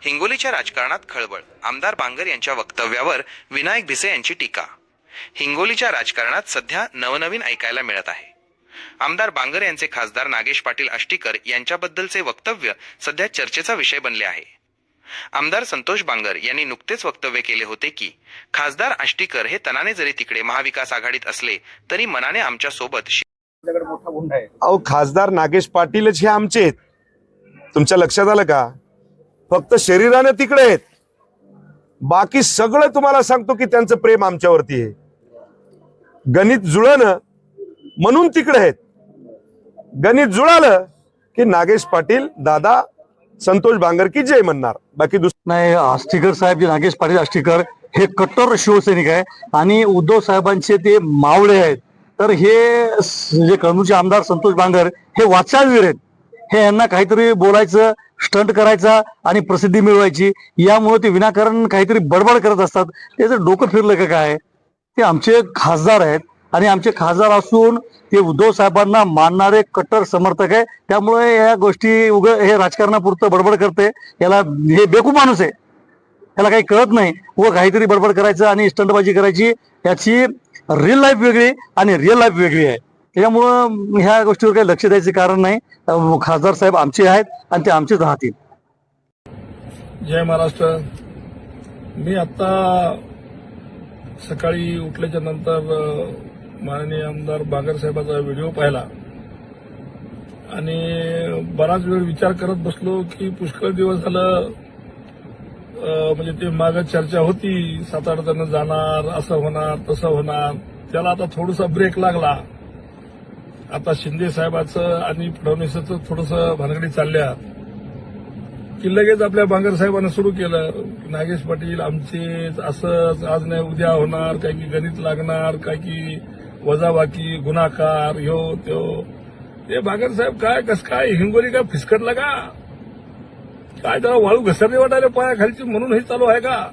हिंगोलीच्या राजकारणात खळबळ. आमदार बांगर यांच्या वक्तव्यावर विनायक भिसे यांची टीका. हिंगोलीच्या राजकारणात सध्या नवनवीन ऐकायला मिळत आहे. आमदार बांगर यांचे खासदार नागेश पाटील आष्टीकर यांच्याबद्दलचे वक्तव्य सध्या चर्चेचा विषय बनले आहे. आमदार संतोष बांगर यांनी नुकतेच वक्तव्य केले होते की खासदार आष्टीकर हे तनाने जरी तिकडे महाविकास आघाडीत असले तरी मनाने आमच्यासोबत आपल्याकडे मोठा गुंड आहे. अहो खासदार नागेश पाटीलच हे आमचे आहेत. तुमच्या लक्षात आलं का? फक्त शरीराने तिकडे आहेत. बाकी सगळं तुम्हाला सांगतो की त्यांचं प्रेम आमच्यावरती आहे. गणित जुळलं म्हणून तिकडे आहेत. गणित जुळालं की नागेश पाटील दादा संतोष भांगर की जय म्हणणार. बाकी दुसरं नाही आष्टीकर साहेब जे नागेश पाटील आष्टीकर हे कट्टर शिवसैनिक आहे आणि उद्धव साहेबांचे ते मावळे आहेत. तर हे जे कळमूरचे आमदार संतोष बांगर हे वाचावीर आहेत. हे यांना काहीतरी बोलायचं स्टंट करायचा आणि प्रसिद्धी मिळवायची यामुळे ते विनाकारण काहीतरी बडबड करत असतात. त्याचं डोकं फिरलं का काय? ते आमचे खासदार आहेत आणि आमचे खासदार असून ते उद्धव साहेबांना मानणारे कट्टर समर्थक आहे. त्यामुळे या गोष्टी उग हे राजकारणापुरतं बडबड करते. याला हे बेकू माणूस आहे. याला काही कळत नाही. व काहीतरी बडबड करायचं आणि स्टंटबाजी करायची. याची रिअल लाईफ वेगळी आणि रिअल लाईफ वेगळी आहे. त्याच्यामुळं ह्या गोष्टीवर काही लक्ष द्यायचे कारण नाही. खासदार साहेब आमचे आहेत आणि ते आमचेच राहतील. जय महाराष्ट्र. मी आता सकाळी उठल्याच्या नंतर माननीय आमदार बागर साहेबाचा व्हिडिओ पाहिला. आणि बराच वेळ विचार करत बसलो की पुष्कळ दिवस झालं म्हणजे ते माग चर्चा होती. सात आठ जण जाणार असं होणार तसं होणार. त्याला आता थोडासा ब्रेक लागला. आता शिंदे साहेबाचं आणि फडणवीसाचं थोडंसं भानगडी चालल्या की लगेच आपल्या बांगर साहेबांना सुरू केलं. नागेश पाटील आमचे असंच आज नाही उद्या होणार काय की गणित लागणार काय की वजाबाकी गुन्हाकार ह्यो त्यो. ते बांगर साहेब काय कस काय हिंगोली काय फिसकटला का? काय त्याला वाळू घसरली वाटायला पायाखालची म्हणून हे चालू आहे का?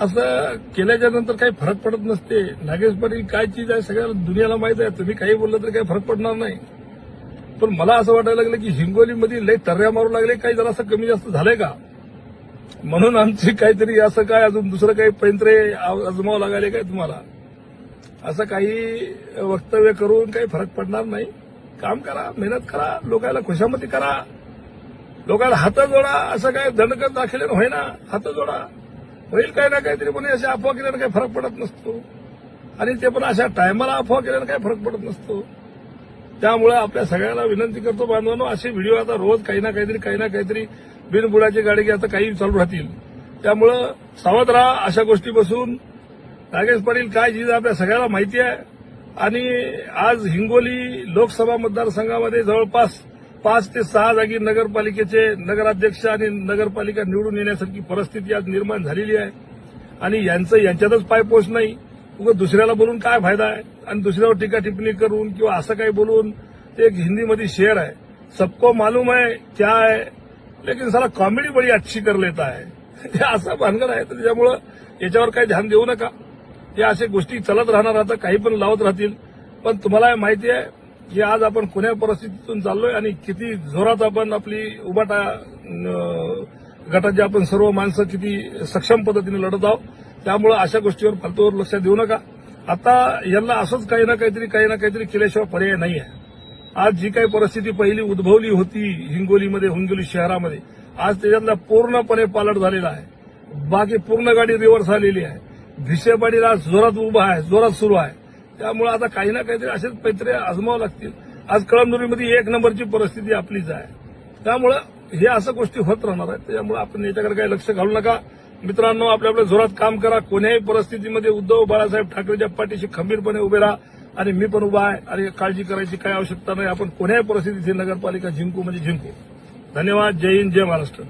असं केल्याच्यानंतर काही फरक पडत नसते. नागेश पाटील काय चीज आहे सगळ्या दुनियाला माहीत आहे. तुम्ही काही बोललं तरी काही फरक पडणार नाही. पण मला असं वाटायला लागलं की हिंगोलीमध्ये लय टर्या मारू लागले काही जरा असं कमी जास्त झालंय का? म्हणून आमची काहीतरी असं काय अजून दुसरं काही पैंत्रे अजमावं लागायले काय तुम्हाला? असं काही वक्तव्य करून काही फरक पडणार नाही. काम करा मेहनत करा लोकांना खुशामती करा. लोकांना हात जोडा असं काय दंडकत दाखल होईना. हात जोडा. होईल काय ना काहीतरी पण अशा अफवा केल्यानं काही फरक पडत नसतो. आणि ते पण अशा टायमाला अफवा केल्यानं काही फरक पडत नसतो. त्यामुळे आपल्या सगळ्यांना विनंती करतो बांधवांनो असे व्हिडिओ आता रोज काही ना काहीतरी काही ना काहीतरी बिनबुडाची गाडी आता काही चालू राहतील. त्यामुळं सावध राहा अशा गोष्टी बसून नागेश पाटील काय चीज आपल्या सगळ्याला माहिती आहे. आणि आज हिंगोली लोकसभा मतदारसंघामध्ये जवळपास पाच ते सहा जागी नगरपालिकेचे नगराध्यक्ष आणि नगरपालिका निवडून येण्यासारखी परिस्थिती आज निर्माण झालेली आहे. आणि यांचं यांच्यातच पायपोच नाही. उगं दुसऱ्याला बोलून काय फायदा आहे? आणि दुसऱ्यावर टीका टिप्पणी करून किंवा असं काही बोलून ते एक हिंदीमध्ये शेअर आहे. सबको मालूम है क्या है लेकिन साला कॉमेडी बडी अच्छी कर लेता है असं भानगड आहे. तर त्याच्यामुळं याच्यावर काही ध्यान देऊ नका. या अशा गोष्टी चालत राहणार आता काही पण लावत राहतील. पण तुम्हाला माहिती आहे की आज आपण कोण्या परिस्थितीतून चाललोय आणि किती जोरात आपण आपली उबाटा अं, गटाचे आपण सर्व माणसं किती सक्षम पद्धतीने लढत आहोत त्यामुळे अशा गोष्टीवर फालतूवर लक्ष देऊ नका. आता यांना असंच काही ना काहीतरी काही ना काहीतरी केल्याशिवाय पर्याय नाही आहे. आज जी काही परिस्थिती पहिली उद्भवली होती हिंगोलीमध्ये हिंगोली शहरामध्ये आज त्याच्यातला पूर्णपणे पालट झालेला आहे. बाकी पूर्ण गाडी रिव्हर्स आलेली आहे. भिसेपाडीला आज जोरात उभा आहे जोरात सुरू आहे. त्यामुळे आता काही ना काहीतरी असेच पैत्रे आजमावं लागतील. आज कळमनुरीमध्ये एक नंबरची परिस्थिती आपलीच आहे. त्यामुळं हे असं गोष्टी होत राहणार आहेत. त्यामुळे आपण याच्याकडे काही लक्ष घालू नका. मित्रांनो आपल्या आपल्या जोरात काम करा. कोण्याही परिस्थितीमध्ये उद्धव बाळासाहेब ठाकरेच्या पाठीशी खंबीरपणे उभे राहा. आणि मी पण उभा आहे. आणि काळजी करायची काही आवश्यकता नाही. आपण कोण्याही परिस्थितीत ही नगरपालिका जिंकू म्हणजे जिंकू. धन्यवाद. जय हिंद. जय महाराष्ट्र.